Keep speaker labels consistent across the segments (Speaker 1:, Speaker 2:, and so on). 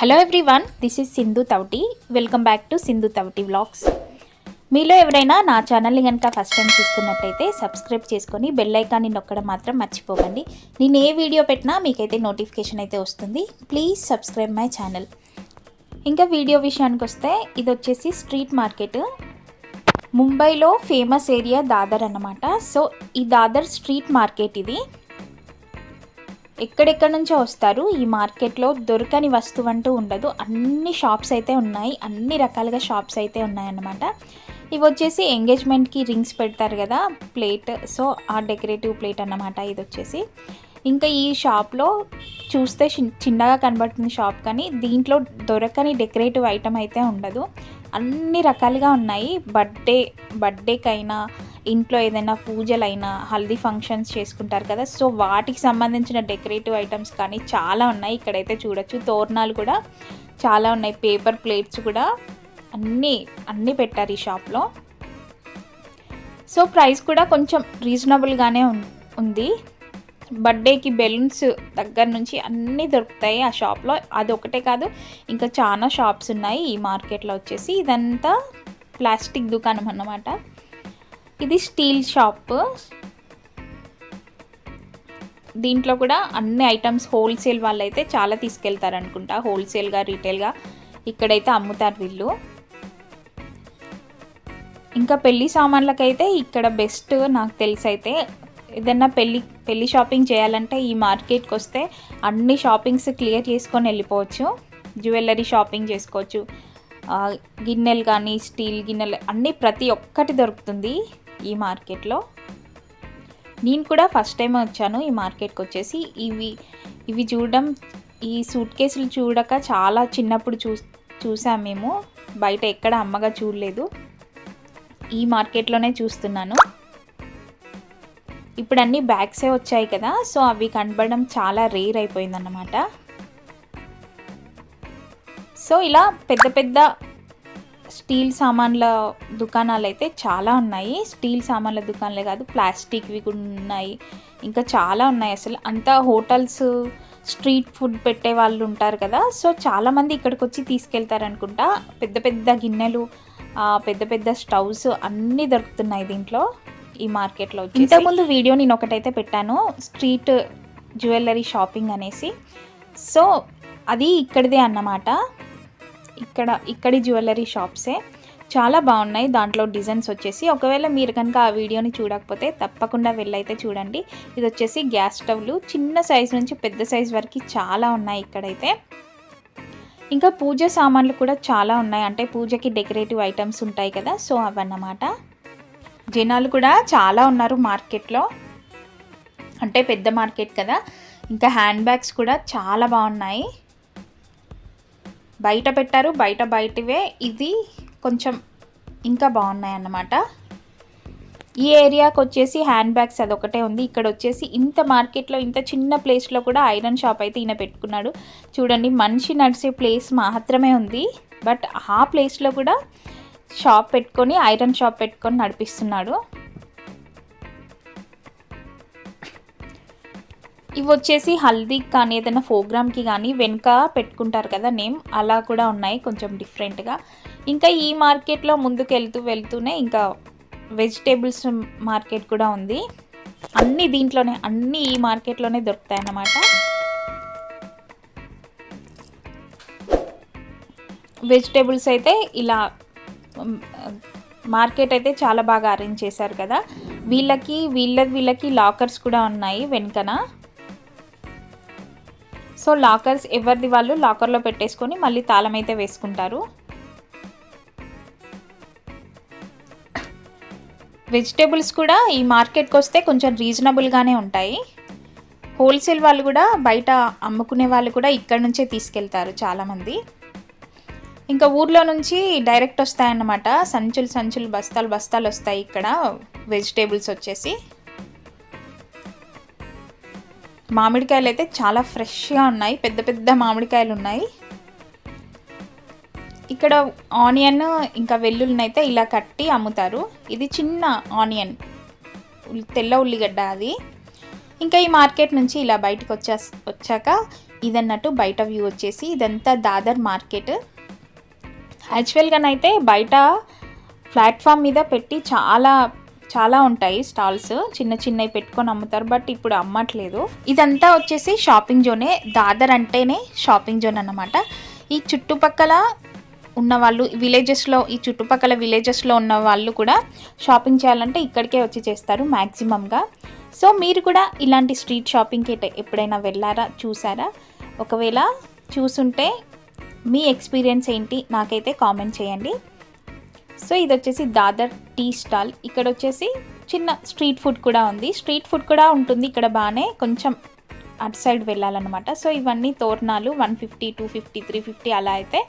Speaker 1: hello everyone this is Sindhu Thouti welcome back to Sindhu Thouti vlogs మీలో ఎవరైనా నా ఛానల్ని కనుక ఫస్ట్ టైం చూస్తున్నట్టయితే సబ్స్క్రైబ్ చేసుకొని బెల్ ఐకాన్ని నొక్కడం మాత్రం మర్చిపోకండి నేను ఏ వీడియో పెట్టినా మీకైతే నోటిఫికేషన్ అయితే వస్తుంది ప్లీజ్ సబ్స్క్రైబ్ మై ఛానల్ ఇంకా వీడియో విషయానికి వస్తే ఇది వచ్చేసి స్ట్రీట్ మార్కెట్ ముంబైలో ఫేమస్ ఏరియా దాదర్ అన్నమాట సో ఈ దాదర్ స్ట్రీట్ మార్కెట్ ఇది ఎక్కడెక్కడ నుంచో వస్తారు ఈ మార్కెట్లో దొరకని వస్తువు అంటూ ఉండదు అన్ని షాప్స్ అయితే ఉన్నాయి అన్ని రకాలుగా షాప్స్ అయితే ఉన్నాయన్నమాట ఇవి వచ్చేసి ఎంగేజ్మెంట్కి రింగ్స్ పెడతారు కదా ప్లేట్ సో ఆ డెకరేటివ్ ప్లేట్ అన్నమాట ఇది వచ్చేసి ఇంకా ఈ షాప్లో చూస్తే చిన్నగా కనబడుతుంది షాప్ కానీ దీంట్లో దొరకని డెకరేటివ్ ఐటమ్ అయితే ఉండదు అన్ని రకాలుగా ఉన్నాయి బర్త్డే బర్త్డేకైనా ఇంట్లో ఏదైనా పూజలైనా హల్దీ ఫంక్షన్స్ చేసుకుంటారు కదా సో వాటికి సంబంధించిన డెకరేటివ్ ఐటమ్స్ కానీ చాలా ఉన్నాయి ఇక్కడైతే చూడొచ్చు తోరణాలు కూడా చాలా ఉన్నాయి పేపర్ ప్లేట్స్ కూడా అన్నీ అన్నీ పెట్టారు ఈ షాప్లో సో ప్రైస్ కూడా కొంచెం రీజనబుల్గానే ఉంది బర్త్డేకి బెలూన్స్ దగ్గర నుంచి అన్నీ దొరుకుతాయి ఆ షాప్లో అది ఒకటే కాదు ఇంకా చాలా షాప్స్ ఉన్నాయి ఈ మార్కెట్లో వచ్చేసి ఇదంతా ప్లాస్టిక్ దుకాణం అన్నమాట ఇది స్టీల్ షాప్ దీంట్లో కూడా అన్ని ఐటమ్స్ హోల్సేల్ వాళ్ళైతే చాలా తీసుకెళ్తారు అనుకుంటా హోల్సేల్గా రీటైల్గా ఇక్కడైతే అమ్ముతారు వీళ్ళు ఇంకా పెళ్లి సామాన్లకైతే ఇక్కడ బెస్ట్ నాకు తెలిసి అయితే ఏదన్నా పెళ్ళి పెళ్ళి షాపింగ్ చేయాలంటే ఈ మార్కెట్కి వస్తే అన్ని షాపింగ్స్ క్లియర్ చేసుకొని వెళ్ళిపోవచ్చు జ్యువెలరీ షాపింగ్ చేసుకోవచ్చు గిన్నెలు కానీ స్టీల్ గిన్నెలు అన్నీ ప్రతి ఒక్కటి దొరుకుతుంది ఈ మార్కెట్లో నేను కూడా ఫస్ట్ టైం వచ్చాను ఈ మార్కెట్కి వచ్చేసి ఇవి ఇవి చూడడం ఈ సూట్ కేసులు చూడక చాలా చిన్నప్పుడు చూ చూసాం మేము బయట ఎక్కడ అమ్మగా చూడలేదు ఈ మార్కెట్లోనే చూస్తున్నాను ఇప్పుడు అన్నీ బ్యాగ్సే వచ్చాయి కదా సో అవి కనబడడం చాలా రేర్ అయిపోయిందన్నమాట సో ఇలా పెద్ద పెద్ద స్టీల్ సామాన్ల దుకాణాలు అయితే చాలా ఉన్నాయి స్టీల్ సామాన్ల దుకాణాలే కాదు ప్లాస్టిక్వి కూడా ఉన్నాయి ఇంకా చాలా ఉన్నాయి అసలు అంతా హోటల్స్ స్ట్రీట్ ఫుడ్ పెట్టే వాళ్ళు ఉంటారు కదా సో చాలామంది ఇక్కడికి వచ్చి తీసుకెళ్తారనుకుంటా పెద్ద పెద్ద గిన్నెలు పెద్ద పెద్ద స్టవ్స్ అన్నీ దొరుకుతున్నాయి దీంట్లో ఈ మార్కెట్లో ఇంతకుముందు వీడియో నేను ఒకటైతే పెట్టాను స్ట్రీట్ జ్యువెలరీ షాపింగ్ అనేసి సో అది ఇక్కడిదే అన్నమాట ఇక్కడ ఇక్కడి జ్యువెలరీ షాప్సే చాలా బాగున్నాయి దాంట్లో డిజైన్స్ వచ్చేసి ఒకవేళ మీరు కనుక ఆ వీడియోని చూడకపోతే తప్పకుండా వెళ్ళైతే చూడండి ఇది వచ్చేసి గ్యాస్ స్టవ్లు చిన్న సైజు నుంచి పెద్ద సైజు వరకు చాలా ఉన్నాయి ఇక్కడైతే ఇంకా పూజ సామాన్లు కూడా చాలా ఉన్నాయి అంటే పూజకి డెకరేటివ్ ఐటమ్స్ ఉంటాయి కదా సో అవన్నమాట జనాలు కూడా చాలా ఉన్నారు మార్కెట్లో అంటే పెద్ద మార్కెట్ కదా ఇంకా హ్యాండ్ బ్యాగ్స్ కూడా చాలా బాగున్నాయి బయట పెట్టారు బయట బయటవే ఇది కొంచెం ఇంకా బాగున్నాయి అన్నమాట ఈ ఏరియాకి వచ్చేసి హ్యాండ్ బ్యాగ్స్ అదొకటే ఉంది ఇక్కడ వచ్చేసి ఇంత మార్కెట్లో ఇంత చిన్న ప్లేస్లో కూడా ఐరన్ షాప్ అయితే ఈయన పెట్టుకున్నాడు చూడండి మనిషి నడిచే ప్లేస్ మాత్రమే ఉంది బట్ ఆ ప్లేస్లో కూడా షాప్ పెట్టుకొని ఐరన్ షాప్ పెట్టుకొని నడిపిస్తున్నాడు ఇవి వచ్చేసి హల్దీకి కానీ ఏదైనా ప్రోగ్రామ్కి కానీ వెనుక పెట్టుకుంటారు కదా నేమ్ అలా కూడా ఉన్నాయి కొంచెం డిఫరెంట్గా ఇంకా ఈ మార్కెట్లో ముందుకు వెళ్తూ వెళ్తూనే ఇంకా వెజిటేబుల్స్ మార్కెట్ కూడా ఉంది అన్నీ దీంట్లోనే అన్నీ ఈ మార్కెట్లోనే దొరుకుతాయి అన్నమాట వెజిటేబుల్స్ అయితే ఇలా మార్కెట్ అయితే చాలా బాగా అరేంజ్ చేశారు కదా వీళ్ళకి వీళ్ళ వీళ్ళకి లాకర్స్ కూడా ఉన్నాయి వెనుకన సో లాకర్స్ ఎవరిది వాళ్ళు లాకర్లో పెట్టేసుకొని మళ్ళీ తాళం అయితే వేసుకుంటారు వెజిటేబుల్స్ కూడా ఈ మార్కెట్కి వస్తే కొంచెం రీజనబుల్గానే ఉంటాయి హోల్సేల్ వాళ్ళు కూడా బయట అమ్ముకునే వాళ్ళు కూడా ఇక్కడ నుంచే తీసుకెళ్తారు చాలామంది ఇంకా ఊర్లో నుంచి డైరెక్ట్ వస్తాయన్నమాట సంచులు సంచులు బస్తాలు బస్తాలు వస్తాయి ఇక్కడ వెజిటేబుల్స్ వచ్చేసి మామిడికాయలు అయితే చాలా ఫ్రెష్గా ఉన్నాయి పెద్ద పెద్ద మామిడికాయలు ఉన్నాయి ఇక్కడ ఆనియన్ ఇంకా వెల్లుల్లిని అయితే ఇలా కట్టి అమ్ముతారు ఇది చిన్న ఆనియన్ తెల్ల ఉల్లిగడ్డ అది ఇంకా ఈ మార్కెట్ నుంచి ఇలా బయటకు వచ్చా వచ్చాక ఇదన్నట్టు బయట వ్యూ వచ్చేసి ఇదంతా దాదర్ మార్కెట్ యాక్చువల్గానైతే బయట ప్లాట్ఫామ్ మీద పెట్టి చాలా చాలా ఉంటాయి స్టాల్స్ చిన్న చిన్నవి పెట్టుకొని అమ్ముతారు బట్ ఇప్పుడు అమ్మట్లేదు ఇదంతా వచ్చేసి షాపింగ్ జోనే దాదర్ అంటేనే షాపింగ్ జోన్ అన్నమాట ఈ చుట్టుపక్కల ఉన్న వాళ్ళు విలేజెస్లో ఈ చుట్టుపక్కల విలేజెస్లో ఉన్న వాళ్ళు కూడా షాపింగ్ చేయాలంటే ఇక్కడికే వచ్చి చేస్తారు మ్యాక్సిమంగా సో మీరు కూడా ఇలాంటి స్ట్రీట్ షాపింగ్కి ఎప్పుడైనా వెళ్ళారా చూసారా ఒకవేళ చూసుంటే మీ ఎక్స్పీరియన్స్ ఏంటి నాకైతే కామెంట్ చేయండి సో ఇది వచ్చేసి దాదర్ టీ స్టాల్ ఇక్కడ వచ్చేసి చిన్న స్ట్రీట్ ఫుడ్ కూడా ఉంది స్ట్రీట్ ఫుడ్ కూడా ఉంటుంది ఇక్కడ బాగానే కొంచెం అటు సైడ్ వెళ్ళాలన్నమాట సో ఇవన్నీ తోరణాలు one fifty two fifty three fifty అలా అయితే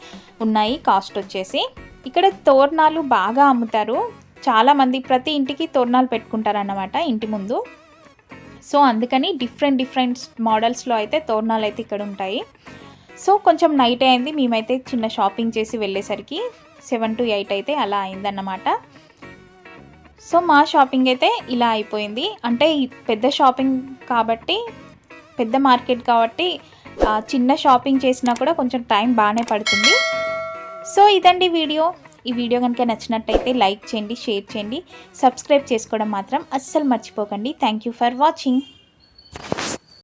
Speaker 1: ఉన్నాయి కాస్ట్ వచ్చేసి ఇక్కడ తోరణాలు బాగా అమ్ముతారు చాలామంది ప్రతి ఇంటికి తోరణాలు పెట్టుకుంటారన్నమాట ఇంటి ముందు సో అందుకని డిఫరెంట్ డిఫరెంట్ మోడల్స్లో అయితే తోరణాలు అయితే ఇక్కడ ఉంటాయి సో కొంచెం నైట్ అయింది మేమైతే చిన్న షాపింగ్ చేసి వెళ్ళేసరికి సెవెన్ టు ఎయిట్ అయితే అలా అయిందన్నమాట సో మా షాపింగ్ అయితే ఇలా అయిపోయింది అంటే పెద్ద షాపింగ్ కాబట్టి పెద్ద మార్కెట్ కాబట్టి చిన్న షాపింగ్ చేసినా కూడా కొంచెం టైం బాగానే పడుతుంది సో ఇదండి వీడియో ఈ వీడియో కనుక నచ్చినట్టయితే లైక్ చేయండి షేర్ చేయండి సబ్స్క్రైబ్ చేసుకోవడం మాత్రం అస్సలు మర్చిపోకండి థ్యాంక్ ఫర్ వాచింగ్